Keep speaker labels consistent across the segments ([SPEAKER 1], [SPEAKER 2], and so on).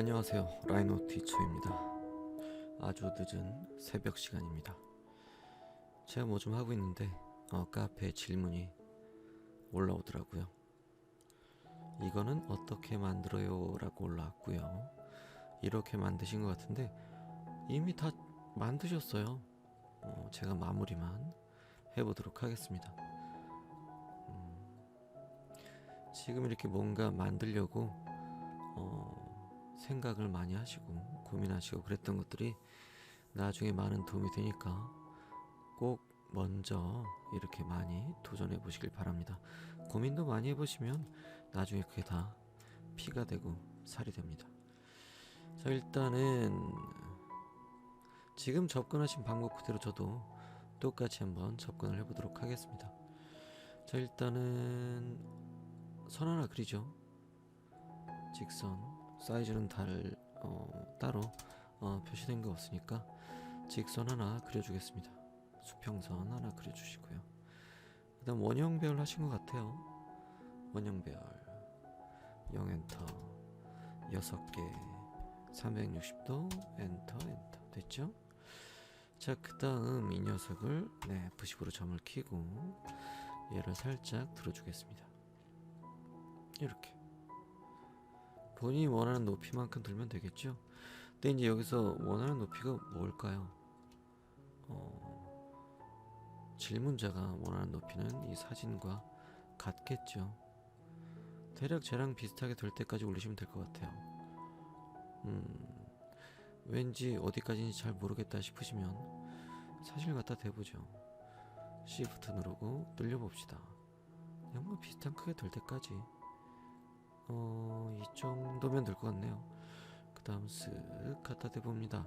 [SPEAKER 1] 안녕하세요. 라이노 티처입니다. 아주 늦은 새벽 시간입니다. 제가 뭐 좀 하고 있는데 어, 카페에 질문이 올라오더라고요. 이거는 어떻게 만들어요? 라고 올라왔고요. 이렇게 만드신 것 같은데 이미 다 만드셨어요. 어, 제가 마무리만 해보도록 하겠습니다. 음, 지금 이렇게 뭔가 만들려고 어, 생각을 많이 하시고 고민하시고 그랬던 것들이 나중에 많은 도움이 되니까 꼭 먼저 이렇게 많이 도전해 보시길 바랍니다. 고민도 많이 해보시면 나중에 그게 다 피가 되고 살이 됩니다. 자, 일단은 지금 접근하신 방법 그대로 저도 똑같이 한번 접근을 해보도록 하겠습니다. 자, 일단은 선 하나 그리죠. 직선 사이즈는 달 어, 따로 어, 표시된 거 없으니까 직선 하나 그려주겠습니다. 수평선 하나 그려주시고요. 그 다음 원형배열 하신 것 같아요. 원형배열 0 엔터 6개 360도 엔터 엔터 됐죠? 자 그 다음 이 녀석을 네 F10으로 점을 키고 얘를 살짝 들어주겠습니다. 이렇게 본인이 원하는 높이만큼 들면 되겠죠. 근데 이제 여기서 원하는 높이가 뭘까요? 어, 질문자가 원하는 높이는 이 사진과 같겠죠. 대략 쟤랑 비슷하게 될 때까지 올리시면 될 것 같아요. 음, 왠지 어디까지인지 잘 모르겠다 싶으시면 사실 갖다 대보죠. Shift 누르고 늘려봅시다. 그냥 뭐 비슷한 크게 될 때까지 어, 이 정도면 될 것 같네요. 그 다음 쓱 갖다 대봅니다.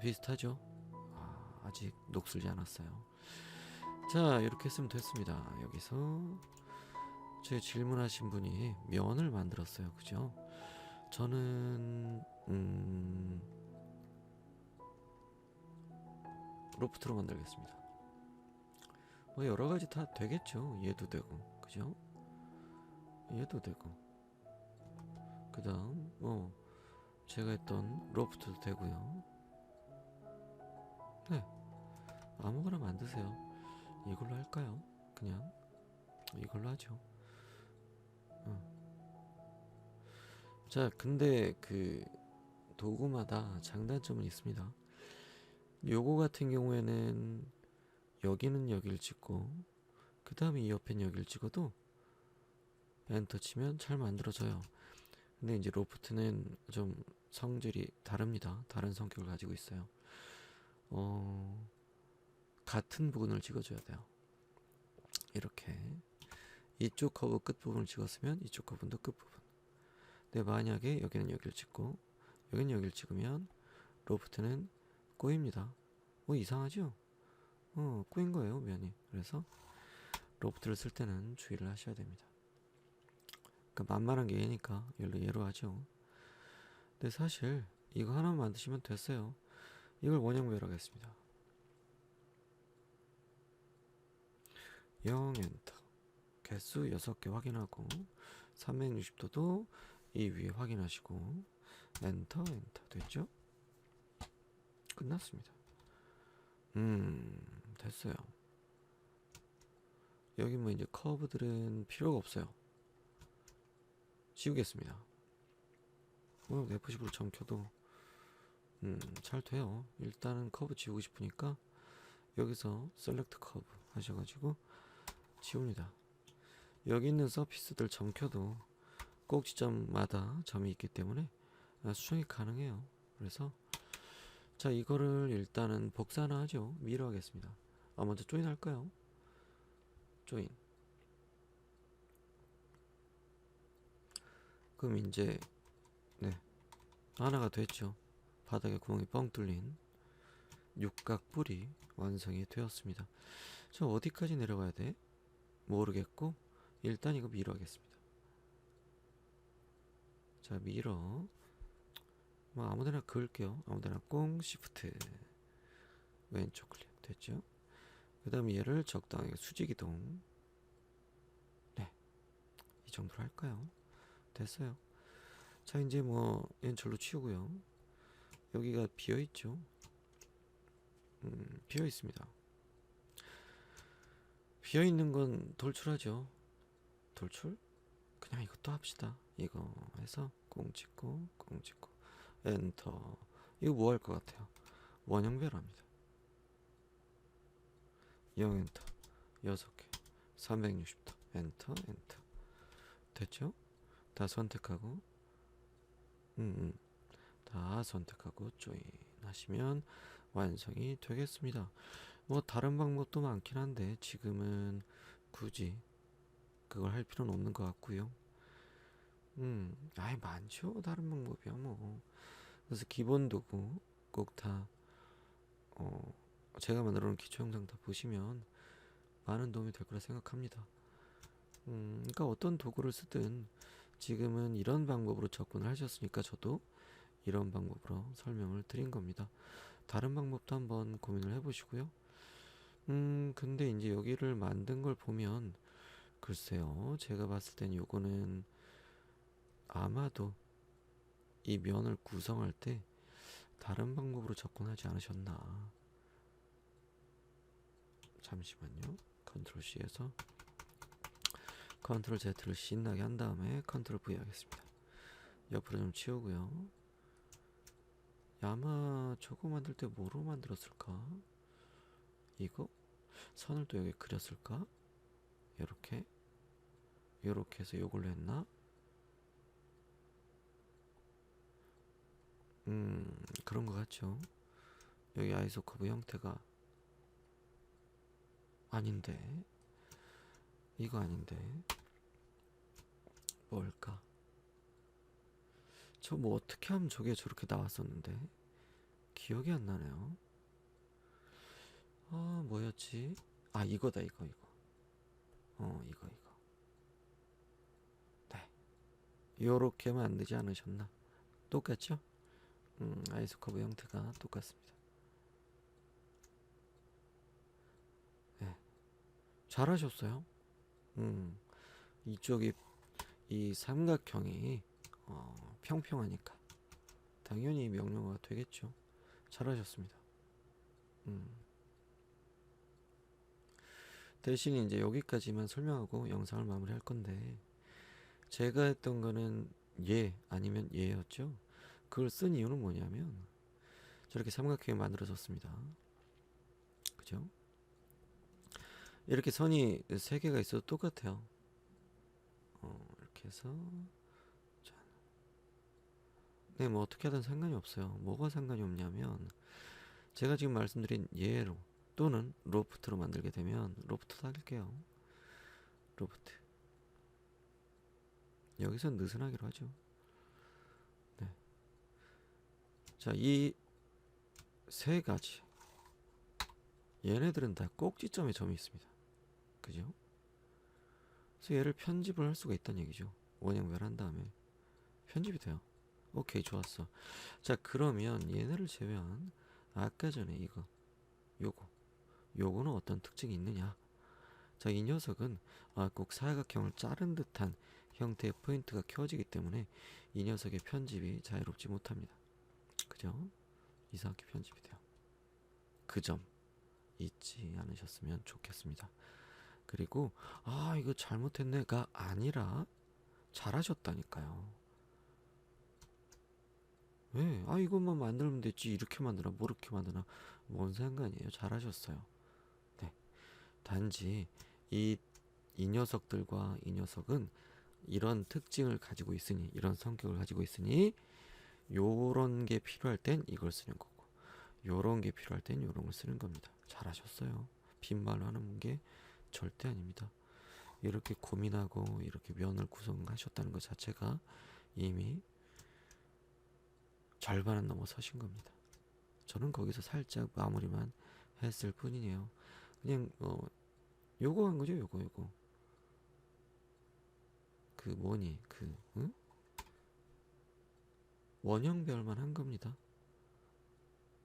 [SPEAKER 1] 비슷하죠? 아, 아직 녹슬지 않았어요. 자, 이렇게 했으면 됐습니다. 여기서 제 질문하신 분이 면을 만들었어요. 그죠? 저는, 음, 로프트로 만들겠습니다. 뭐 여러 가지 다 되겠죠. 얘도 되고, 그죠? 얘도 되고. 그 다음 뭐 제가 했던 로프트도 되고요. 네. 아무거나 만드세요. 이걸로 할까요? 그냥 이걸로 하죠. 어. 자 근데 그 도구마다 장단점은 있습니다. 요거 같은 경우에는 여기는 여기를 찍고 그 다음에 이 옆엔 여기를 찍어도 엔터 치면 잘 만들어져요 근데 이제 로프트는 좀 성질이 다릅니다. 다른 성격을 가지고 있어요. 어, 같은 부분을 찍어줘야 돼요. 이렇게. 이쪽 커브 끝부분을 찍었으면 이쪽 커브도 끝부분. 근데 만약에 여기는 여기를 찍고 여기는 여기를 찍으면 로프트는 꼬입니다. 뭐 이상하죠? 어, 꼬인 거예요, 면이. 그래서 로프트를 쓸 때는 주의를 하셔야 됩니다. 그러니까 만만한 게 얘니까 얘로 얘로 하죠. 근데 사실 이거 하나만 만드시면 됐어요. 이걸 원형 배열 하겠습니다. 0 엔터 개수 6개 확인하고 360도도 이 위에 확인하시고 엔터 엔터 됐죠? 끝났습니다. 음 됐어요. 여기 뭐 이제 커브들은 필요가 없어요. 지우겠습니다. 뭐 F10으로 점 켜도 음, 잘 돼요. 일단은 커브 지우고 싶으니까 여기서 셀렉트 커브 하셔가지고 지웁니다. 여기 있는 서피스들 점 켜도 꼭지점마다 점이 있기 때문에 아, 수정이 가능해요. 그래서 자 이거를 일단은 복사나 하죠. 미러 하겠습니다. 아 먼저 조인 할까요? 조인 그럼 이제 네 하나가 됐죠. 바닥에 구멍이 뻥 뚫린 육각 뿔이 완성이 되었습니다. 저 어디까지 내려가야 돼? 모르겠고 일단 이거 미러 하겠습니다. 자 미러 뭐 아무데나 그을게요. 아무데나 꽁 시프트 왼쪽 클릭 됐죠? 그 다음 얘를 적당하게 수직 이동 네 이 정도로 할까요? 됐어요. 자 이제 뭐 얘는 절로 치우고요. 여기가 비어 있죠. 음, 비어 있습니다. 비어 있는 건 돌출하죠. 돌출? 그냥 이것도 합시다. 이거 해서 공 찍고 공 찍고 엔터. 이거 뭐 할 것 같아요? 원형별합니다. 0 엔터. 6개. 360도. 엔터 엔터. 됐죠? 다 선택하고 음, 음. 다 선택하고 조인 하시면 완성이 되겠습니다. 뭐 다른 방법도 많긴 한데 지금은 굳이 그걸 할 필요는 없는 것 같고요. 음, 아예 많죠. 다른 방법이야 뭐. 그래서 기본 도구 꼭 다 어, 제가 만들어 놓은 기초 영상 다 보시면 많은 도움이 될 거라 생각합니다. 음, 그러니까 어떤 도구를 쓰든 지금은 이런 방법으로 접근을 하셨으니까 저도 이런 방법으로 설명을 드린 겁니다. 다른 방법도 한번 고민을 해보시고요. 음, 근데 이제 여기를 만든 걸 보면 글쎄요, 제가 봤을 땐 요거는 아마도 이 면을 구성할 때 다른 방법으로 접근하지 않으셨나. 잠시만요. 컨트롤 C에서 컨트롤 Z를 신나게 한 다음에 컨트롤 V 하겠습니다. 옆으로 좀 치우고요. 아마 저거 만들 때 뭐로 만들었을까? 이거? 선을 또 여기 그렸을까? 요렇게 요렇게 해서 요걸로 했나? 음 그런 것 같죠 여기 아이소 커브 형태가 아닌데 이거 아닌데 뭘까? 저 뭐 어떻게 하면 저게 저렇게 나왔었는데 기억이 안 나네요. 아 뭐였지? 아 이거다 이거 이거. 어 이거 이거. 네. 요렇게 만들지 않으셨나? 똑같죠? 음 아이스 커브 형태가 똑같습니다. 네. 잘하셨어요. 음 이쪽이 이 삼각형이 어, 평평하니까 당연히 명령어가 되겠죠. 잘하셨습니다. 음. 대신 이제 여기까지만 설명하고 영상을 마무리할 건데 제가 했던 거는 예 아니면 예였죠. 그걸 쓴 이유는 뭐냐면 저렇게 삼각형이 만들어졌습니다. 그죠? 이렇게 선이 세 개가 있어도 똑같아요. 어, 이렇게 해서 네, 뭐 어떻게 하든 상관이 없어요. 뭐가 상관이 없냐면 제가 지금 말씀드린 예로 또는 로프트로 만들게 되면 로프트도 할게요. 로프트. 여기서 느슨하기로 하죠. 네. 자, 이 세 가지 얘네들은 다 꼭지점에 점이 있습니다. 그죠? 그래서 얘를 편집을 할 수가 있다는 얘기죠. 원형별 한 다음에 편집이 돼요. 오케이 좋았어. 자 그러면 얘네를 제외한 아까 전에 이거 요거 요거는 어떤 특징이 있느냐? 자 이 녀석은 아, 꼭 사각형을 자른 듯한 형태의 포인트가 켜지기 때문에 이 녀석의 편집이 자유롭지 못합니다. 그죠? 이상하게 편집이 돼요. 그 점 잊지 않으셨으면 좋겠습니다. 그리고 아 이거 잘못했네가 아니라 잘하셨다니까요. 왜? 아 이것만 만들면 됐지. 이렇게 만드나? 뭐렇게 만드나? 뭔 상관이에요? 잘하셨어요. 네. 단지 이, 이 녀석들과 이 녀석은 이런 특징을 가지고 있으니 이런 성격을 가지고 있으니 요런 게 필요할 땐 이걸 쓰는 거고 요런 게 필요할 땐 요런 걸 쓰는 겁니다. 잘하셨어요. 빈말로 하는 게 절대 아닙니다 이렇게 고민하고 이렇게 면을 구성하셨다는 것 자체가 이미 절반은 넘어서신 겁니다. 저는 거기서 살짝 마무리만 했을 뿐이에요. 그냥 어 요거 한 거죠, 요거 요거. 그 뭐니 그 응? 원형별만 한 겁니다.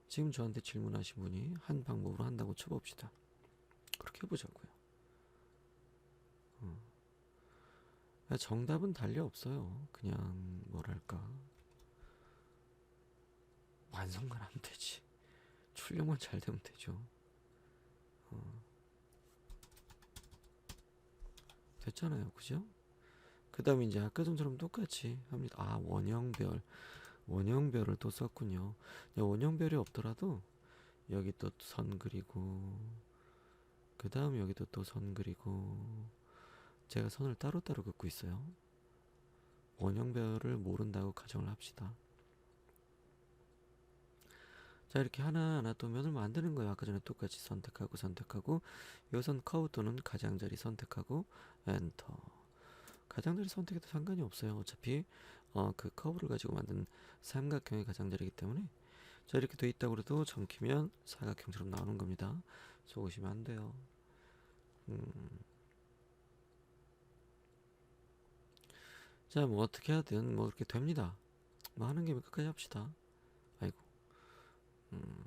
[SPEAKER 1] 지금 저한테 질문하신 분이 한 방법으로 한다고 쳐봅시다. 그렇게 해보자고요. 어. 아, 정답은 달리 없어요. 그냥 뭐랄까 완성만 하면 되지. 출력만 잘 되면 되죠. 어. 됐잖아요, 그죠? 그 다음에 이제 아까 전처럼 똑같이 합니다. 아 원형별, 원형별을 또 썼군요. 야, 원형별이 없더라도 여기 또 선 그리고 그 다음 여기도 또 선 그리고 제가 선을 따로따로 긋고 있어요. 원형별을 모른다고 가정을 합시다. 자 이렇게 하나하나 또 면을 만드는 거예요. 아까 전에 똑같이 선택하고 선택하고 여기선 커브 또는 가장자리 선택하고 엔터. 가장자리 선택해도 상관이 없어요. 어차피 어, 그 커브를 가지고 만든 삼각형의 가장자리이기 때문에 자 이렇게 돼 있다고 그래도 정키면 사각형처럼 나오는 겁니다. 속으시면 안 돼요. 음. 자, 뭐 어떻게 하든 뭐 그렇게 됩니다. 뭐 하는 김에 끝까지 합시다. 아이고. 음.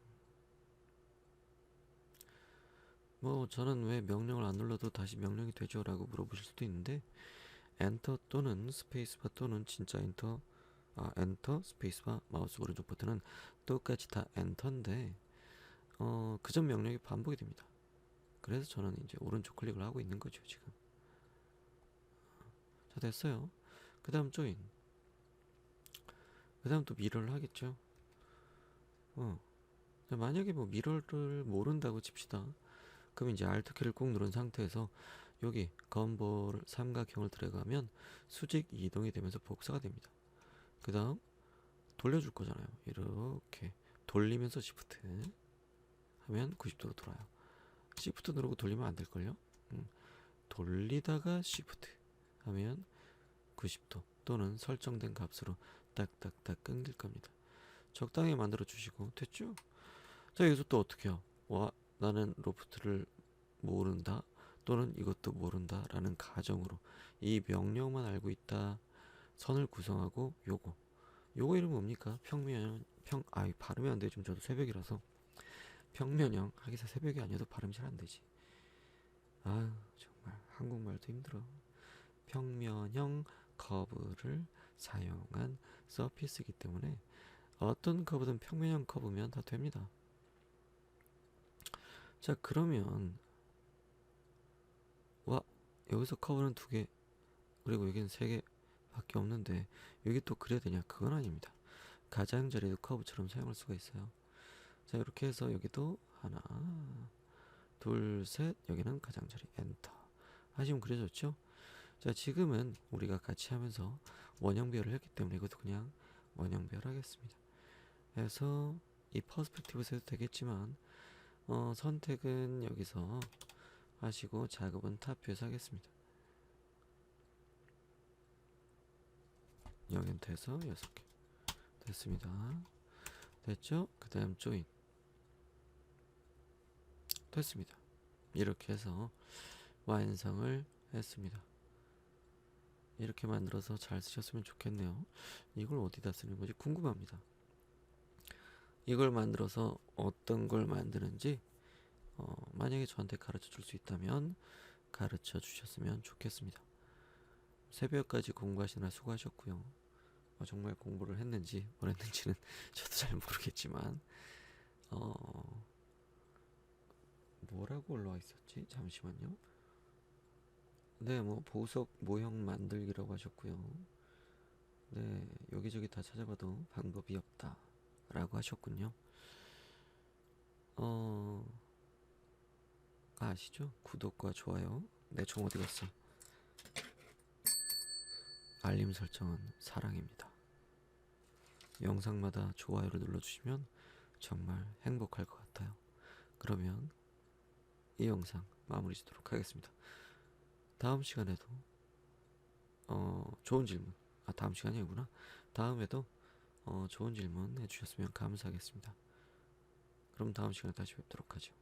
[SPEAKER 1] 뭐 저는 왜 명령을 안 눌러도 다시 명령이 되죠 라고 물어보실 수도 있는데 엔터 또는 스페이스바 또는 진짜 엔터 아 엔터 스페이스바 마우스 오른쪽 버튼은 똑같이 다 엔터인데 어 그 전 명령이 반복이 됩니다. 그래서 저는 이제 오른쪽 클릭을 하고 있는 거죠 지금. 자 됐어요. 그 다음 조인. 그 다음 또 미러를 하겠죠. 어. 자, 만약에 뭐 미러를 모른다고 칩시다. 그럼 이제 Alt 키를 꾹 누른 상태에서 여기 건볼 삼각형을 들어가면 수직 이동이 되면서 복사가 됩니다. 그 다음 돌려줄 거잖아요. 이렇게 돌리면서 시프트 하면 90도로 돌아요. 시프트 누르고 돌리면 안 될걸요? 음. 돌리다가 시프트 하면 90도 또는 설정된 값으로 딱딱딱 끊길 겁니다. 적당히 만들어 주시고 됐죠? 자 여기서 또 어떻게 해요? 와 나는 로프트를 모른다 또는 이것도 모른다 라는 가정으로 이 명령만 알고 있다 선을 구성하고 요거 요거 이름 뭡니까? 평면 평 아이 발음이 안 돼. 좀 저도 새벽이라서 평면형 하기사 새벽이 아니어도 발음이 잘 안 되지. 아유 정말 한국말도 힘들어. 평면형 커브를 사용한 서피스이기 때문에 어떤 커브든 평면형 커브면 다 됩니다. 자 그러면 와 여기서 커브는 두 개 그리고 여기는 세 개 밖에 없는데 여기 또 그래야 되냐 그건 아닙니다. 가장자리도 커브처럼 사용할 수가 있어요. 자 이렇게 해서 여기도 하나 둘 셋 여기는 가장자리 엔터 하시면 그려졌죠? 자 지금은 우리가 같이 하면서 원형별을 했기 때문에 이것도 그냥 원형별 하겠습니다. 그래서 이 퍼스펙티브에서 해도 되겠지만 어, 선택은 여기서 하시고 작업은 탑뷰에서 하겠습니다. 여긴 돼서 6개 됐습니다. 됐죠? 그 다음 조인 됐습니다. 이렇게 해서 완성을 했습니다. 이렇게 만들어서 잘 쓰셨으면 좋겠네요. 이걸 어디다 쓰는 거지 궁금합니다. 이걸 만들어서 어떤 걸 만드는지 어, 만약에 저한테 가르쳐 줄 수 있다면 가르쳐 주셨으면 좋겠습니다. 새벽까지 공부하시느라 수고하셨고요. 어, 정말 공부를 했는지 뭘 했는지는 저도 잘 모르겠지만 어, 뭐라고 올라와 있었지? 잠시만요. 네, 뭐 보석 모형 만들기라고 하셨고요. 네, 여기저기 다 찾아봐도 방법이 없다라고 하셨군요. 어, 아시죠? 구독과 좋아요. 내 총 어디 갔어? 알림 설정은 사랑입니다. 영상마다 좋아요를 눌러주시면 정말 행복할 것 같아요. 그러면 이 영상 마무리 짓도록 하겠습니다. 다음 시간에도 어, 좋은 질문 아 다음 시간이 아니구나 다음에도 어, 좋은 질문 해주셨으면 감사하겠습니다. 그럼 다음 시간에 다시 뵙도록 하죠.